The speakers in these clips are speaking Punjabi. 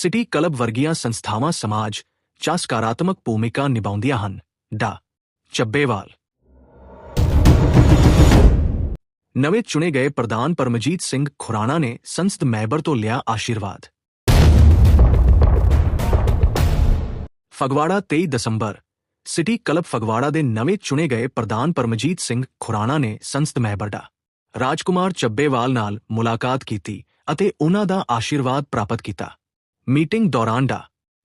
ਸਿਟੀ ਕਲੱਬ ਵਰਗੀਆਂ ਸੰਸਥਾਵਾਂ ਸਮਾਜ 'ਚ ਸਕਾਰਾਤਮਕ ਭੂਮਿਕਾ ਨਿਭਾਉਂਦੀਆਂ ਹਨ। ਡਾ. ਚੱਬੇਵਾਲ। ਨਵੇਂ ਚੁਣੇ ਗਏ ਪ੍ਰਧਾਨ ਪਰਮਜੀਤ ਸਿੰਘ ਖੁਰਾਣਾ ਨੇ ਸੰਸਦ ਮੈਂਬਰ ਤੋਂ ਲਿਆ ਆਸ਼ੀਰਵਾਦ। ਫਗਵਾੜਾ 23 ਦਸੰਬਰ। ਸਿਟੀ ਕਲੱਬ ਫਗਵਾੜਾ ਦੇ ਨਵੇਂ ਚੁਣੇ ਗਏ ਪ੍ਰਧਾਨ ਪਰਮਜੀਤ ਸਿੰਘ ਖੁਰਾਣਾ ਨੇ ਸੰਸਦ ਮੈਂਬਰ ਡਾ. ਰਾਜਕੁਮਾਰ ਚੱਬੇਵਾਲ ਨਾਲ ਮੁਲਾਕਾਤ ਕੀਤੀ ਅਤੇ ਉਹਨਾਂ ਦਾ ਆਸ਼ੀਰਵਾਦ ਪ੍ਰਾਪਤ ਕੀਤਾ। ਮੀਟਿੰਗ ਦੌਰਾਨ ਡਾ.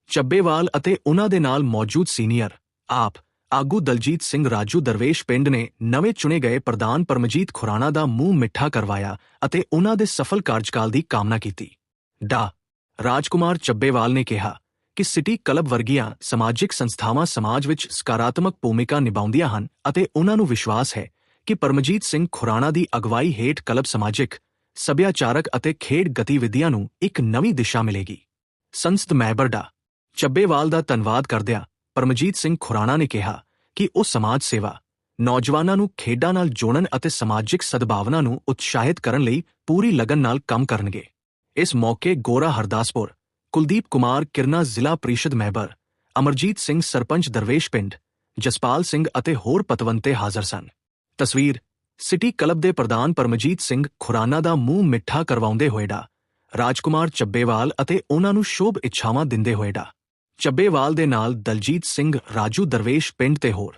ਚੱਬੇਵਾਲ ਅਤੇ ਉਨ੍ਹਾਂ ਦੇ ਨਾਲ ਮੌਜੂਦ ਸੀਨੀਅਰ, ਆਪ, ਆਗੂ ਦਲਜੀਤ ਸਿੰਘ ਰਾਜੂ ਦਰਵੇਸ਼ ਪਿੰਡ ਨੇ ਨਵੇਂ ਚੁਣੇ ਗਏ ਪ੍ਰਧਾਨ ਪਰਮਜੀਤ ਖੁਰਾਣਾ ਦਾ ਮੂੰਹ ਮਿੱਠਾ ਕਰਵਾਇਆ ਅਤੇ ਉਨ੍ਹਾਂ ਦੇ ਸਫਲ ਕਾਰਜਕਾਲ ਦੀ ਕਾਮਨਾ ਕੀਤੀ। ਡਾ. ਰਾਜਕੁਮਾਰ ਚੱਬੇਵਾਲ ਨੇ ਕਿਹਾ ਕਿ ਸਿਟੀ ਕਲੱਬ ਵਰਗੀਆਂ ਸਮਾਜਿਕ ਸੰਸਥਾਵਾਂ ਸਮਾਜ ਵਿੱਚ ਸਕਾਰਾਤਮਕ ਭੂਮਿਕਾ ਨਿਭਾਉਂਦੀਆਂ ਹਨ ਅਤੇ ਉਹਨਾਂ ਨੂੰ ਵਿਸ਼ਵਾਸ ਹੈ ਕਿ ਪਰਮਜੀਤ ਸਿੰਘ ਖੁਰਾਣਾ ਦੀ ਅਗਵਾਈ ਹੇਠ ਕਲੱਬ ਸਮਾਜਿਕ, ਸੱਭਿਆਚਾਰਕ ਅਤੇ ਖੇਡ ਗਤੀਵਿਧੀਆਂ ਨੂੰ ਇੱਕ ਨਵੀਂ ਦਿਸ਼ਾ ਮਿਲੇਗੀ। ਸੰਸਦ ਮੈਂਬਰ ਡਾ। ਚੱਬੇਵਾਲ ਦਾ ਧੰਨਵਾਦ ਕਰਦਿਆਂ ਪਰਮਜੀਤ ਸਿੰਘ ਖੁਰਾਣਾ ਨੇ ਕਿਹਾ ਕਿ ਉਹ ਸਮਾਜ ਸੇਵਾ, ਨੌਜਵਾਨਾਂ ਨੂੰ ਖੇਡਾਂ ਨਾਲ ਜੋੜਨ ਅਤੇ ਸਮਾਜਿਕ ਸਦਭਾਵਨਾ ਨੂੰ ਉਤਸ਼ਾਹਿਤ ਕਰਨ ਲਈ ਪੂਰੀ ਲਗਨ ਨਾਲ ਕੰਮ ਕਰਨਗੇ। ਇਸ ਮੌਕੇ ਗੋਰਾ ਹਰਦਾਸਪੁਰ, ਕੁਲਦੀਪ ਕੁਮਾਰ ਕਿਰਨਾ ਜ਼ਿਲ੍ਹਾ ਪ੍ਰੀਸ਼ਦ ਮੈਂਬਰ, ਅਮਰਜੀਤ ਸਿੰਘ ਸਰਪੰਚ ਦਰਵੇਸ਼ ਪਿੰਡ, ਜਸਪਾਲ ਸਿੰਘ ਅਤੇ ਹੋਰ ਪਤਵੰਤੇ ਹਾਜ਼ਰ ਸਨ। ਤਸਵੀਰ, ਸਿਟੀ ਕਲੱਬ ਦੇ ਪ੍ਰਧਾਨ ਪਰਮਜੀਤ ਸਿੰਘ ਖੁਰਾਨਾ ਦਾ ਮੂੰਹ ਮਿੱਠਾ ਕਰਵਾਉਂਦੇ ਹੋਏ ਡਾ। ਰਾਜਕੁਮਾਰ ਚੱਬੇਵਾਲ ਅਤੇ ਉਹਨਾਂ ਨੂੰ ਸ਼ੋਭ ਇੱਛਾਵਾਂ ਦਿੰਦੇ ਹੋਏ ਡਾ। ਚੱਬੇਵਾਲ ਦੇ ਨਾਲ ਦਲਜੀਤ ਸਿੰਘ ਰਾਜੂ ਦਰਵੇਸ਼ ਪਿੰਡ ਤੇ ਹੋਰ।